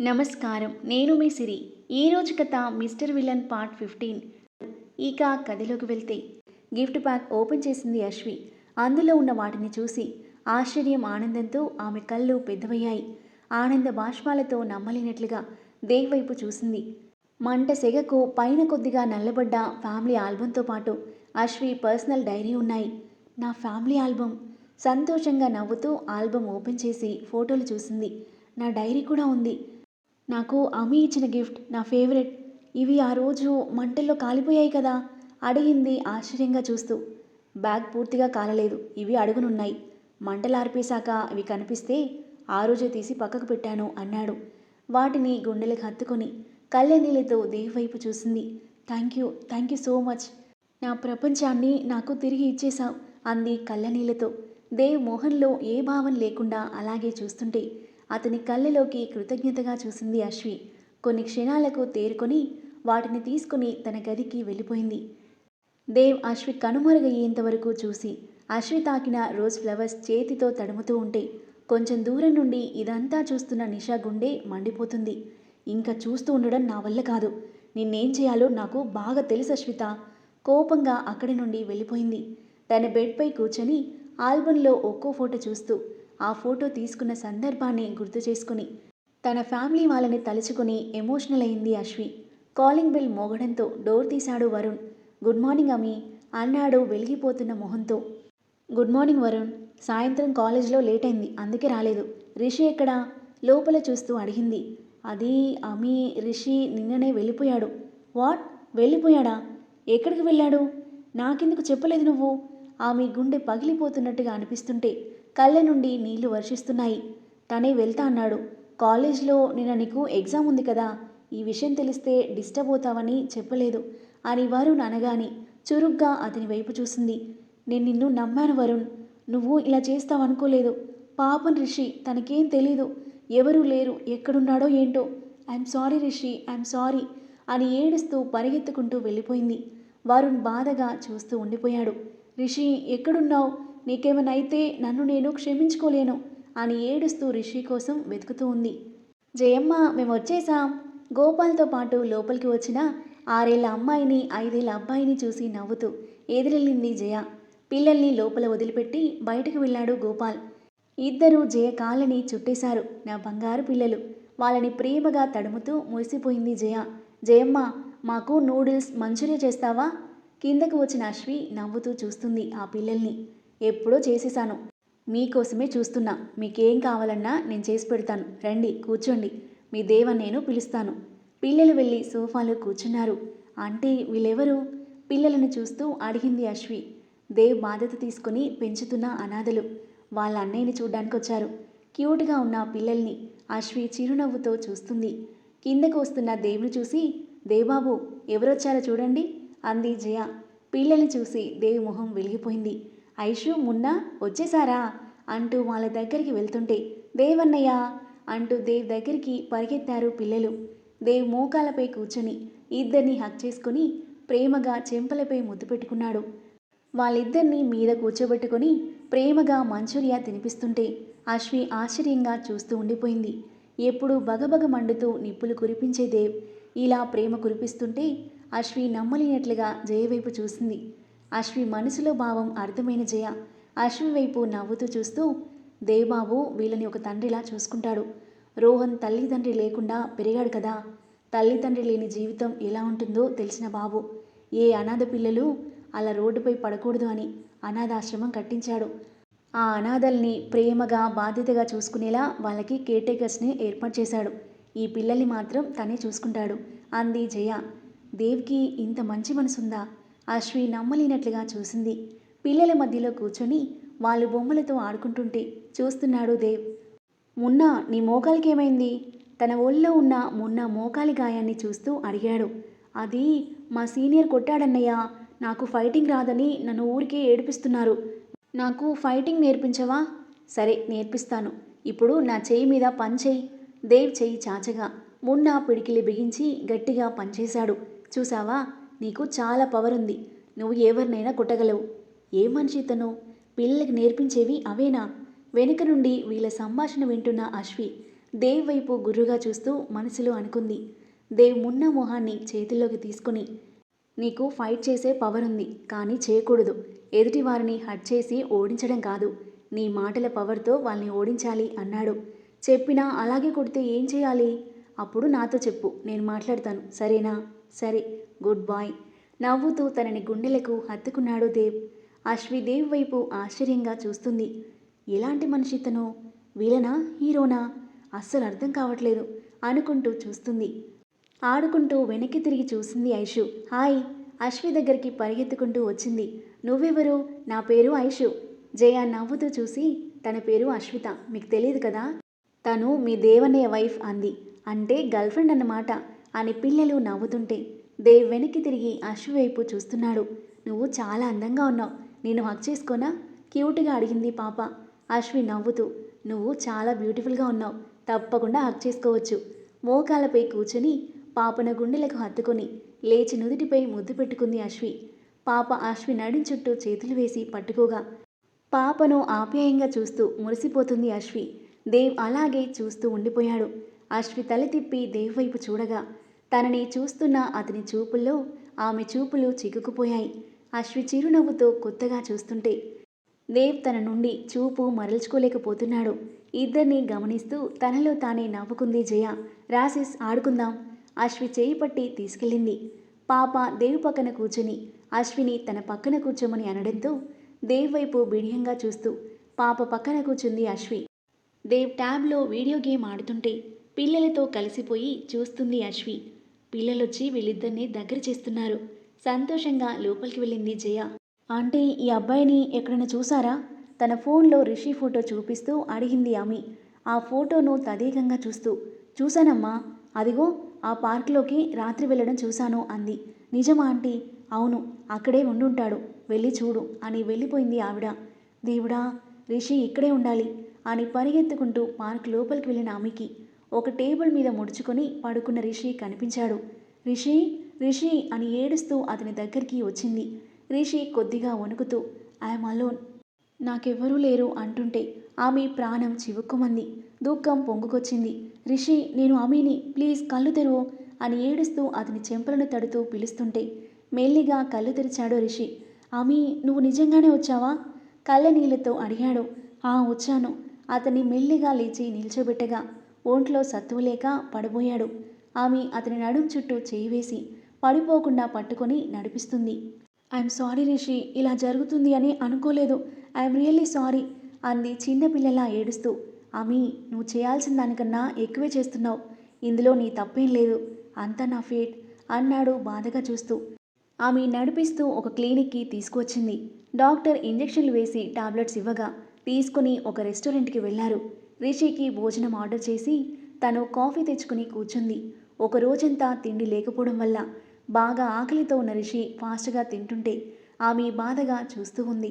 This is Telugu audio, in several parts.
నమస్కారం. నేను మీ సిరి. ఈరోజు కథ మిస్టర్ విలన్ పార్ట్ ఫిఫ్టీన్. ఇక కథలోకి వెళ్తే గిఫ్ట్ ప్యాక్ ఓపెన్ చేసింది అశ్వి. అందులో ఉన్న వాటిని చూసి ఆశ్చర్యం ఆనందంతో ఆమె కళ్ళు పెద్దవయ్యాయి. ఆనంద బాష్పాలతో నమ్మలేనట్లుగా దేవ్ వైపు చూసింది. మంట సెగకు పైన కొద్దిగా నల్లబడ్డ ఫ్యామిలీ ఆల్బంతో పాటు అశ్వి పర్సనల్ డైరీ ఉన్నాయి. నా ఫ్యామిలీ ఆల్బమ్. సంతోషంగా నవ్వుతూ ఆల్బమ్ ఓపెన్ చేసి ఫోటోలు చూసింది. నా డైరీ కూడా ఉంది. నాకు అమ్మి ఇచ్చిన గిఫ్ట్ నా ఫేవరెట్. ఇవి ఆ రోజు మంటల్లో కాలిపోయాయి కదా? అడిగింది ఆశ్చర్యంగా చూస్తూ. బ్యాగ్ పూర్తిగా కాలలేదు. ఇవి అడుగునున్నాయి. మంటలు ఆర్పేశాక ఇవి కనిపిస్తే ఆ రోజే తీసి పక్కకు పెట్టాను అన్నాడు. వాటిని గుండెలకు హత్తుకొని కళ్ళనీళ్ళతో దేవ్ వైపు చూసింది. Thank you thank you so much. నా ప్రపంచాన్ని నాకు తిరిగి ఇచ్చేశావు అంది కళ్ళనీళ్ళతో దేవ్ మోహన్లో ఏ భావం లేకుండా అలాగే చూస్తుంటే అతని కళ్ళలోకి కృతజ్ఞతగా చూసింది అశ్వి. కొన్ని క్షణాలకు తేరుకొని వాటిని తీసుకుని తన గదికి వెళ్ళిపోయింది. దేవ్ అశ్వి కనుమరుగయ్యేంతవరకు చూసి అశ్వి తాకిన రోజ్ ఫ్లవర్స్ చేతితో తడుముతూ ఉంటే కొంచెం దూరం నుండి ఇదంతా చూస్తున్న నిషా గుండె మండిపోతుంది. ఇంకా చూస్తూ ఉండడం నా వల్ల కాదు. నిన్నేం చేయాలో నాకు బాగా తెలుసు అశ్విత. కోపంగా అక్కడి నుండి వెళ్ళిపోయింది. తన బెడ్పై కూర్చొని ఆల్బంలో ఒక్కో ఫోటో చూస్తూ ఆ ఫోటో తీసుకున్న సందర్భాన్ని గుర్తు చేసుకుని తన ఫ్యామిలీ వాళ్ళని తలుచుకుని ఎమోషనల్ అయింది అశ్వి. కాలింగ్ బెల్ మోగడంతో డోర్ తీశాడు వరుణ్. గుడ్ మార్నింగ్ అమ్మి అన్నాడు వెలిగిపోతున్న మొహంతో. గుడ్ మార్నింగ్ వరుణ్ సాయంత్రం కాలేజ్లో లేట్ అయింది అందుకే రాలేదు. రిషి ఎక్కడా? లోపల చూస్తూ అడిగింది. అది అమి రిషి నిన్ననే వెళ్ళిపోయాడు. వాట్? వెళ్ళిపోయాడా? ఎక్కడికి వెళ్ళాడు? నాకెందుకు చెప్పలేదు నువ్వు? ఆమె గుండె పగిలిపోతున్నట్టుగా అనిపిస్తుంటే కళ్ళ నుండి నీళ్ళు వర్షిస్తున్నాయి. తనే వెళ్తా అన్నాడు. కాలేజ్లో నిన్న నీకు ఎగ్జామ్ ఉంది కదా ఈ విషయం తెలిస్తే డిస్టర్బ్ అవుతావని చెప్పలేదు అని వరుణ్ అనగాని చురుగ్గా అతని వైపు చూసింది. నేను నిన్ను నమ్మాను వరుణ్. నువ్వు ఇలా చేస్తావనుకోలేదు పాపం రిషి తనకేం తెలీదు. ఎవరూ లేరు ఎక్కడున్నాడో ఏంటో. I'm sorry Rishi I'm sorry అని ఏడుస్తూ పరిగెత్తుకుంటూ వెళ్ళిపోయింది. వరుణ్ బాధగా చూస్తూ ఉండిపోయాడు. రిషి ఎక్కడున్నావు? నీకేమనైతే నన్ను నేను క్షమించుకోలేను అని ఏడుస్తూ రిషి కోసం వెతుకుతూ ఉంది. జయమ్మ మేము వచ్చేసాం గోపాల్తో పాటు లోపలికి వచ్చిన ఆరేళ్ళ అమ్మాయిని ఐదేళ్ళ అబ్బాయిని చూసి నవ్వుతూ ఎదిరెళ్ళింది జయ. పిల్లల్ని లోపల వదిలిపెట్టి బయటకు వెళ్ళాడు గోపాల్. ఇద్దరూ జయ కాళ్ళని చుట్టేశారు. నా బంగారు పిల్లలు. వాళ్ళని ప్రేమగా తడుముతూ మురిసిపోయింది జయ. జయమ్మ మాకు నూడిల్స్ మంచూరియా చేస్తావా? కిందకు వచ్చిన అశ్వి నవ్వుతూ చూస్తుంది ఆ పిల్లల్ని. ఎప్పుడో చేసేసాను మీకోసమే చూస్తున్నా. మీకేం కావాలన్నా నేను చేసి పెడతాను. రండి కూర్చోండి. మీ దేవ నేను పిలుస్తాను. పిల్లలు వెళ్ళి సోఫాలో కూర్చున్నారు. అంటే వీళ్ళెవరు? పిల్లలను చూస్తూ అడిగింది అశ్వి. దేవ్ బాధ్యత తీసుకుని పెంచుతున్న అనాథలు. వాళ్ళ అన్నయ్యని చూడ్డానికి వచ్చారు క్యూట్గా ఉన్న పిల్లల్ని అశ్వి చిరునవ్వుతో చూస్తుంది. కిందకు వస్తున్న దేవుని చూసి దేబాబు ఎవరొచ్చారో చూడండి అంది జయ. పిల్లల్ని చూసి దేవి మొహం వెలిగిపోయింది. ఐషు మున్నా వచ్చేసారా అంటూ వాళ్ళ దగ్గరికి వెళ్తుంటే దేవన్నయ్య అంటూ దేవ్ దగ్గరికి పరిగెత్తారు పిల్లలు. దేవ్ మోకాలపై కూర్చొని ఇద్దరిని హక్ చేసుకుని ప్రేమగా చెంపలపై ముద్దు పెట్టుకున్నాడు. వాళ్ళిద్దరినీ మీద కూర్చోబెట్టుకొని ప్రేమగా మంచూరియా తినిపిస్తుంటే అశ్వి ఆశ్చర్యంగా చూస్తూ ఉండిపోయింది. ఎప్పుడు బగబగ మండుతూ నిప్పులు కురిపించే దేవ్. ఇలా ప్రేమ కురిపిస్తుంటే అశ్వి నమ్మలేనట్లుగా జయవైపు చూసింది. అశ్వి మనసులో భావం అర్థమైన జయ. అశ్వి వైపు నవ్వుతూ చూస్తూ దేవబాబు వీళ్ళని ఒక తండ్రిలా చూసుకుంటాడు. రోహన్ తల్లిదండ్రి లేకుండా పెరిగాడు కదా. తల్లిదండ్రి లేని జీవితం ఎలా ఉంటుందో తెలిసిన బాబు. ఏ అనాథ పిల్లలు అలా రోడ్డుపై పడకూడదు అని అనాథాశ్రమం కట్టించాడు. ఆ అనాథల్ని ప్రేమగా బాధ్యతగా చూసుకునేలా వాళ్ళకి కేర్టేకర్స్ని ఏర్పాటు చేశాడు. ఈ పిల్లల్ని మాత్రం తనే చూసుకుంటాడు అంది జయ. దేవ్కి ఇంత మంచి మనసుందా? అశ్వి నమ్మలేనట్లుగా చూసింది. పిల్లల మధ్యలో కూర్చొని వాళ్ళు బొమ్మలతో ఆడుకుంటుంటే చూస్తున్నాడు దేవ్. మున్నా నీ మోకాలికి ఏమైంది తన ఒళ్ళో ఉన్న మున్నా మోకాలి గాయాన్ని చూస్తూ అడిగాడు. అది మా సీనియర్ కొట్టాడన్నయ్య. నాకు ఫైటింగ్ రాదని నన్ను ఊరికే ఏడిపిస్తున్నారు. నాకు ఫైటింగ్ నేర్పించవా? సరే నేర్పిస్తాను. ఇప్పుడు నా చేయి మీద పంచేయి దేవ్ చెయ్యి చాచగా. మున్నా పిడికిలి బిగించి గట్టిగా పనిచేశాడు. చూసావా? నీకు చాలా పవర్ ఉంది. నువ్వు ఎవరినైనా కొట్టగలవు. ఏ మనిషి తను పిల్లలకి నేర్పించేవి అవేనా? వెనుక నుండి వీళ్ళ సంభాషణ వింటున్న అశ్వి దేవ్ వైపు గుర్రుగా చూస్తూ మనసులో అనుకుంది. దేవ్ మున్న మొహాన్ని చేతిలోకి తీసుకుని నీకు ఫైట్ చేసే పవర్ ఉంది కానీ చేయకూడదు. ఎదుటి వారిని హట్ చేసి ఓడించడం కాదు. నీ మాటల పవర్తో వాళ్ళని ఓడించాలి అన్నాడు. చెప్పినా అలాగే కొడితే ఏం చేయాలి? అప్పుడు నాతో చెప్పు నేను మాట్లాడతాను. సరేనా? సరే. Goodbye. నవ్వుతూ తనని గుండెలకు హత్తుకున్నాడు దేవ్. అశ్విదేవ్ వైపు ఆశ్చర్యంగా చూస్తుంది. ఎలాంటి మనిషి తను? వీలనా హీరోనా? అస్సలు అర్థం కావట్లేదు అనుకుంటూ చూస్తుంది. ఆడుకుంటూ వెనక్కి తిరిగి చూసింది ఐషు. హాయ్. అశ్వి దగ్గరికి పరిగెత్తుకుంటూ వచ్చింది. నువ్వెవరు? నా పేరు ఐషు. జయ నవ్వుతూ చూసి తన పేరు అశ్విత. మీకు తెలియదు కదా? తను మీ దేవనే వైఫ్ అంది. అంటే గర్ల్ఫ్రెండ్ అన్నమాట అని పిల్లలు నవ్వుతుంటే. దేవ్ వెనక్కి తిరిగి అశ్వి వైపు చూస్తున్నాడు. నువ్వు చాలా అందంగా ఉన్నావు. నేను హక్ చేసుకోనా? క్యూట్గా అడిగింది పాప. అశ్వి నవ్వుతూ నువ్వు చాలా బ్యూటిఫుల్గా ఉన్నావు. తప్పకుండా హక్ చేసుకోవచ్చు. మోకాలపై కూర్చుని పాపన గుండెలకు హత్తుకొని లేచి నుదుటిపై ముద్దు పెట్టుకుంది అశ్వి. పాప అశ్వి నడి చుట్టూ చేతులు వేసి పట్టుకోగా పాపను ఆప్యాయంగా చూస్తూ మురిసిపోతుంది అశ్వి. దేవ్ అలాగే చూస్తూ ఉండిపోయాడు. అశ్వి తల తిప్పి దేవ్ వైపు చూడగా తనని చూస్తున్న అతని చూపుల్లో ఆమె చూపులు చిక్కుకుపోయాయి. అశ్వి చిరునవ్వుతో కొత్తగా చూస్తుంటే దేవ్ తన నుండి చూపు మరల్చుకోలేకపోతున్నాడు. ఇద్దరిని గమనిస్తూ తనలో తానే నవ్వుకుంది జయ. రాసిస్ ఆడుకుందాం. అశ్వి చేయి పట్టి తీసుకెళ్ళింది. పాప దేవ్ పక్కన కూర్చుని అశ్విని తన పక్కన కూర్చోమని అనడంతో దేవ్ వైపు బిడియంగా చూస్తూ పాప పక్కన కూర్చుంది అశ్వి. దేవ్ ట్యాబ్లో వీడియో గేమ్ ఆడుతుంటే పిల్లలతో కలిసిపోయి చూస్తుంది అశ్వి. పిల్లలొచ్చి వీళ్ళిద్దరిని దగ్గర చేస్తున్నారు. సంతోషంగా లోపలికి వెళ్ళింది జయ. అంటే ఈ అబ్బాయిని ఎక్కడైనా చూసారా? తన ఫోన్లో రిషి ఫోటో చూపిస్తూ అడిగింది ఆమె. ఆ ఫోటోను తదేకంగా చూస్తూ చూశానమ్మా అదిగో ఆ పార్క్లోకి రాత్రి వెళ్ళడం చూశాను అంది. నిజమా ఆంటీ? అవును అక్కడే ఉండుంటాడు. వెళ్ళి చూడు అని వెళ్ళిపోయింది ఆవిడ. దేవుడా రిషి ఇక్కడే ఉండాలి అని పరిగెత్తుకుంటూ పార్క్ లోపలికి వెళ్ళిన ఆమెకి ఒక టేబుల్ మీద ముడుచుకొని పడుకున్న రిషి కనిపించాడు. రిషి రిషి అని ఏడుస్తూ అతని దగ్గరికి వచ్చింది. రిషి కొద్దిగా వణుకుతూ ఐఎమ్ అలోన్. నాకెవ్వరూ లేరు అంటుంటే ఆమె ప్రాణం చివుక్కుమంది. దుఃఖం పొంగుకొచ్చింది. రిషి నేను అమీని. ప్లీజ్ కళ్ళు తెరువు అని ఏడుస్తూ అతని చెంపలను తడుతూ పిలుస్తుంటే మెల్లిగా కళ్ళు తెరిచాడు రిషి. అమీ నువ్వు నిజంగానే వచ్చావా? కళ్ళ నీళ్ళతో అడిగాడు. ఆ వచ్చాను. అతన్ని మెల్లిగా లేచి నిల్చోబెట్టగా ఒంట్లో సత్తువు లేక పడిపోయాడు. ఆమె అతని నడుం చుట్టూ చేయి వేసి పడిపోకుండా పట్టుకొని నడిపిస్తుంది. ఐఎమ్ సారీ రిషి ఇలా జరుగుతుంది అని అనుకోలేదు. ఐఎమ్ రియల్లీ సారీ అంది చిన్నపిల్లలా ఏడుస్తూ. ఆమె నువ్వు చేయాల్సిన దానికన్నా ఎక్కువే చేస్తున్నావు. ఇందులో నీ తప్పేం లేదు. అంతా నా ఫేట్ అన్నాడు బాధగా చూస్తూ. ఆమె నడిపిస్తూ ఒక క్లినిక్కి తీసుకువచ్చింది. డాక్టర్ ఇంజెక్షన్లు వేసి టాబ్లెట్స్ ఇవ్వగా తీసుకుని ఒక రెస్టారెంట్కి వెళ్ళారు రిషికి భోజనం ఆర్డర్ చేసి తను కాఫీ తెచ్చుకుని కూర్చుంది. ఒక రోజంతా తిండి లేకపోవడం వల్ల బాగా ఆకలితో ఉన్న రిషి ఫాస్ట్గా తింటుంటే ఆమె బాధగా చూస్తూ ఉంది.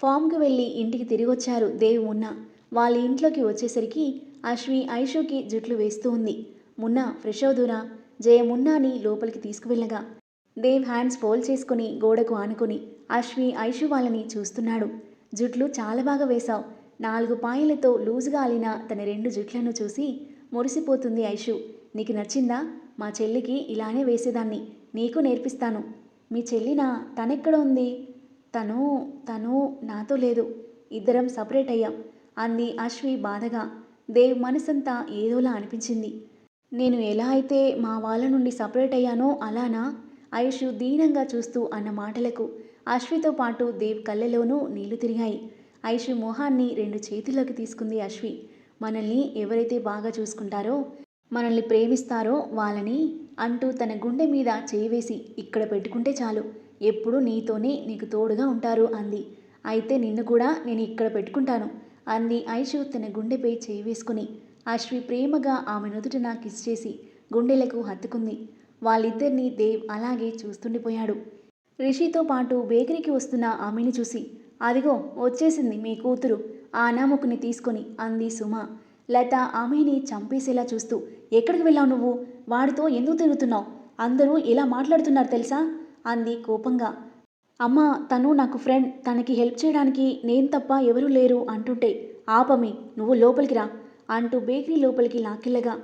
ఫామ్కి వెళ్ళి ఇంటికి తిరిగొచ్చారు దేవు మున్న. వాళ్ళ ఇంట్లోకి వచ్చేసరికి అశ్వి ఐషుకి జుట్లు వేస్తూ ఉంది. మున్న ఫ్రెష్ అవుదూరా. జయ మున్నాని లోపలికి తీసుకువెళ్ళగా. దేవ్ హ్యాండ్స్ ఫోల్డ్ చేసుకుని గోడకు ఆనుకుని అశ్వి ఐషు వాళ్ళని చూస్తున్నాడు. జుట్లు చాలా బాగా వేశావు. నాలుగు పాయలతో లూజుగా అలిన తన రెండు జుట్లను చూసి మురిసిపోతుంది ఐషు. నీకు నచ్చిందా? మా చెల్లికి ఇలానే వేసేదాన్ని. నీకు నేర్పిస్తాను. మీ చెల్లినా తనెక్కడ ఉంది? తను తను నాతో లేదు. ఇద్దరం సపరేట్ అయ్యాం. అంది అశ్వి బాధగా. దేవ్ మనసంతా ఏదోలా అనిపించింది. నేను ఎలా అయితే మా వాళ్ళ నుండి సపరేట్ అయ్యానో అలానా? ఐషు దీనంగా చూస్తూ అన్న మాటలకు అశ్వితో పాటు దేవ్ కళ్ళలోనూ నీళ్ళు తిరిగాయి. ఐషి మొహాన్ని రెండు చేతుల్లోకి తీసుకుంది అశ్వి. మనల్ని ఎవరైతే బాగా చూసుకుంటారో మనల్ని ప్రేమిస్తారో వాళ్ళని అంటూ తన గుండె మీద చేయి వేసి ఇక్కడ పెట్టుకుంటే చాలు. ఎప్పుడు నీతోనే నీకు తోడుగా ఉంటారు అంది. అయితే నిన్ను కూడా నేను ఇక్కడ పెట్టుకుంటాను అంది ఐషు తన గుండెపై చేయి వేసుకుని అశ్వి ప్రేమగా ఆమె నుదుటిన కిస్ చేసి గుండెలకు హత్తుకుంది. వాళ్ళిద్దరినీ దేవ్ అలాగే చూస్తుండిపోయాడు. రిషితో పాటు బేకరీకి వస్తున్న ఆమెని చూసి అదిగో వచ్చేసింది మీ కూతురు. ఆ అనామకుని తీసుకొని అంది సుమ. లత ఆమెని చంపేసేలా చూస్తూ ఎక్కడికి వెళ్ళావు నువ్వు? వాడితో ఎందుకు తిరుగుతున్నావు? అందరూ ఇలా మాట్లాడుతున్నారు తెలుసా? అంది కోపంగా. అమ్మ తను నాకు ఫ్రెండ్ తనకి హెల్ప్ చేయడానికి నేను తప్ప ఎవరూ లేరు అంటుంటే ఆపమి నువ్వు లోపలికి రా అంటూ బేకరీ లోపలికి లాక్కెళ్ళగా.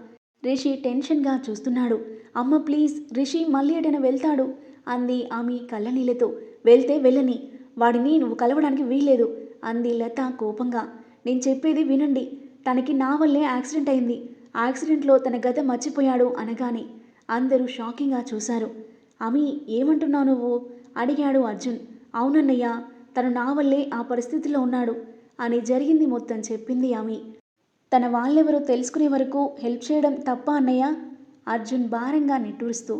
రిషి టెన్షన్గా చూస్తున్నాడు. అమ్మ ప్లీజ్ రిషి మళ్ళీ ఎటైనా వెళ్తాడు? అంది ఆమె కళ్ళనీళ్ళతో. వెళ్తే వెళ్ళని. వాడిని నువ్వు కలవడానికి వీల్లేదు. అంది లత కోపంగా. నేను చెప్పేది వినండి. తనకి నా వల్లే యాక్సిడెంట్ అయింది. యాక్సిడెంట్లో తన గత మర్చిపోయాడు అనగానే అందరూ షాకింగ్గా చూశారు. అమి ఏమంటున్నావు నువ్వు? అడిగాడు అర్జున్. అవునన్నయ్య తను నా వల్లే ఆ పరిస్థితిలో ఉన్నాడు అని జరిగింది మొత్తం చెప్పింది ఆమె తన వాళ్ళెవరో తెలుసుకునే వరకు హెల్ప్ చేయడం తప్ప అన్నయ్య? అర్జున్ భారంగా నిట్టూరుస్తూ.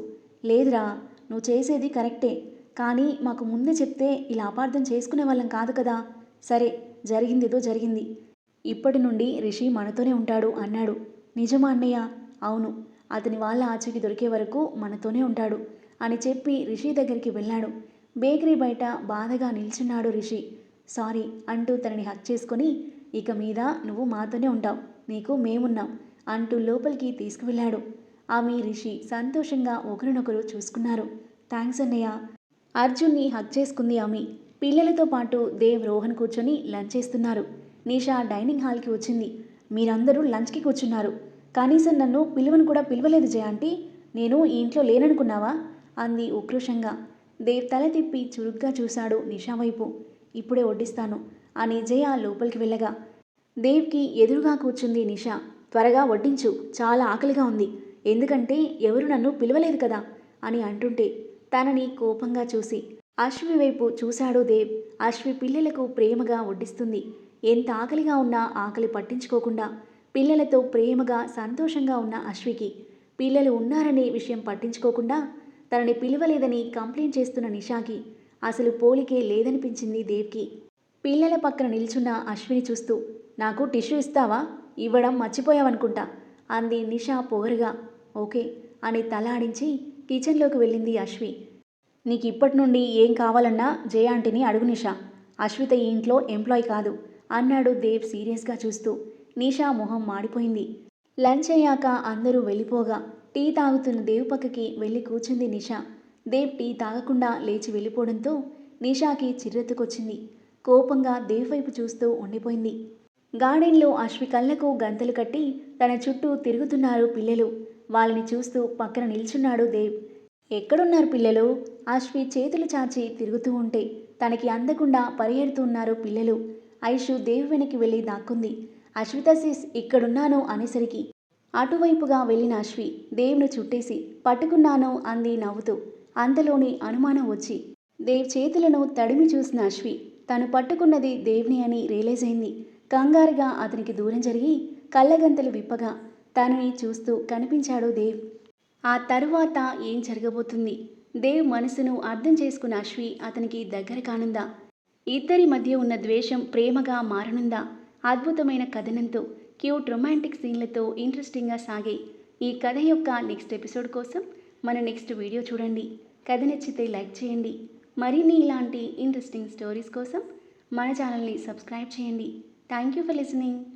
లేదురా నువ్వు చేసేది కరెక్టే. కానీ మాకు ముందే చెప్తే ఇలా అపార్థం చేసుకునే వాళ్ళం కాదు కదా. సరే జరిగిందిదో జరిగింది. ఇప్పటి నుండి రిషి మనతోనే ఉంటాడు అన్నాడు. నిజమా అన్నయ్య? అవును. అతని వాళ్ళ ఆచూకి దొరికే వరకు మనతోనే ఉంటాడు అని చెప్పి రిషి దగ్గరికి వెళ్ళాడు. బేకరీ బయట బాధగా నిల్చున్నాడు రిషి. సారీ అంటూ తనని హక్ చేసుకొని ఇక మీద నువ్వు మాతోనే ఉంటావు నీకు మేమున్నాం అంటూ లోపలికి తీసుకువెళ్ళాడు. ఆమె రిషి సంతోషంగా ఒకరినొకరు చూసుకున్నారు. థ్యాంక్స్ అన్నయ్య. అర్జున్ని హక్ చేసుకుంది ఆమె. పిల్లలతో పాటు దేవ్ రోహన్ కూర్చొని లంచ్ చేస్తున్నారు. నిషా డైనింగ్ హాల్కి వచ్చింది. మీరందరూ లంచ్కి కూర్చున్నారు. కనీసం నన్ను పిలువను కూడా పిలవలేదు జయ ఆంటీ. నేను ఈ ఇంట్లో లేననుకున్నావా? అంది ఉక్రోషంగా. దేవ్ తల తిప్పి చురుగ్గా చూశాడు నిషా వైపు. ఇప్పుడే వడ్డిస్తాను అని జయ లోపలికి వెళ్ళగా. దేవ్కి ఎదురుగా కూర్చుంది నిషా. త్వరగా వడ్డించు. చాలా ఆకలిగా ఉంది. ఎందుకంటే ఎవరు నన్ను పిలవలేదు కదా? అని అంటుంటే తనని కోపంగా చూసి అశ్వి వైపు చూశాడు దేవ్. అశ్వి పిల్లలకు ప్రేమగా వడ్డిస్తుంది. ఎంత ఆకలిగా ఉన్నా ఆకలి పట్టించుకోకుండా పిల్లలతో ప్రేమగా సంతోషంగా ఉన్న అశ్వికి పిల్లలు ఉన్నారనే విషయం పట్టించుకోకుండా తనని పిలవలేదని కంప్లైంట్ చేస్తున్న నిషాకి అసలు పోలికే లేదనిపించింది దేవ్కి. పిల్లల పక్కన నిల్చున్న అశ్విని చూస్తూ నాకు టిష్యూ ఇస్తావా? ఇవ్వడం మర్చిపోయావనుకుంటా అంది నిషా పొగరుగా. ఓకే అని తలాడించి కిచెన్లోకి వెళ్ళింది అశ్వి. నీకు ఇప్పటి నుండి ఏం కావాలన్నా జయ ఆంటీని అడుగు నిషా. అశ్విత ఈ ఇంట్లో ఎంప్లాయ్ కాదు. అన్నాడు దేవ్ సీరియస్గా చూస్తూ. నిషా మొహం మాడిపోయింది. లంచ్ అయ్యాక అందరూ వెళ్ళిపోగా టీ తాగుతున్న దేవ్ పక్కకి వెళ్ళి కూర్చుంది నిషా. దేవ్ టీ తాగకుండా లేచి వెళ్ళిపోవడంతో నిషాకి చిర్రెత్తుకొచ్చింది. కోపంగా దేవ్ వైపు చూస్తూ ఉండిపోయింది. గార్డెన్లో అశ్వి కళ్ళకు గంతలు కట్టి తన చుట్టూ తిరుగుతున్నారు పిల్లలు. వాళ్ళని చూస్తూ పక్కన నిల్చున్నాడు దేవ్. ఎక్కడున్నారు పిల్లలు? అశ్వి చేతులు చాచి తిరుగుతూ ఉంటే తనకి అందకుండా పరిగెడుతున్నారు పిల్లలు. ఐషు దేవ్ వెనక్కి వెళ్ళి దాక్కుంది. అశ్విత సిస్ ఇక్కడున్నాను అనేసరికి అటువైపుగా వెళ్ళిన అశ్వి దేవ్ను చుట్టేసి పట్టుకున్నాను అంది నవ్వుతూ. అంతలోని అనుమానం వచ్చి దేవ్ చేతులను తడిమి చూసిన అశ్వి తను పట్టుకున్నది దేవ్ని అని రియలైజ్ అయింది. కంగారుగా అతనికి దూరం జరిగి కళ్ళగంతలు విప్పగా తనని చూస్తూ కనిపించాడు దేవ్. ఆ తరువాత ఏం జరగబోతుంది? దేవ్ మనసును అర్థం చేసుకున్న అశ్వి అతనికి దగ్గర కానుందా? ఇద్దరి మధ్య ఉన్న ద్వేషం ప్రేమగా మారనుందా? అద్భుతమైన కథనంతో క్యూట్ రొమాంటిక్ సీన్లతో ఇంట్రెస్టింగ్గా సాగే ఈ కథ యొక్క నెక్స్ట్ ఎపిసోడ్ కోసం మన నెక్స్ట్ వీడియో చూడండి. కథ నచ్చితే లైక్ చేయండి. మరిన్ని ఇలాంటి ఇంట్రెస్టింగ్ స్టోరీస్ కోసం మన ఛానల్ని సబ్స్క్రైబ్ చేయండి. Thank you for listening.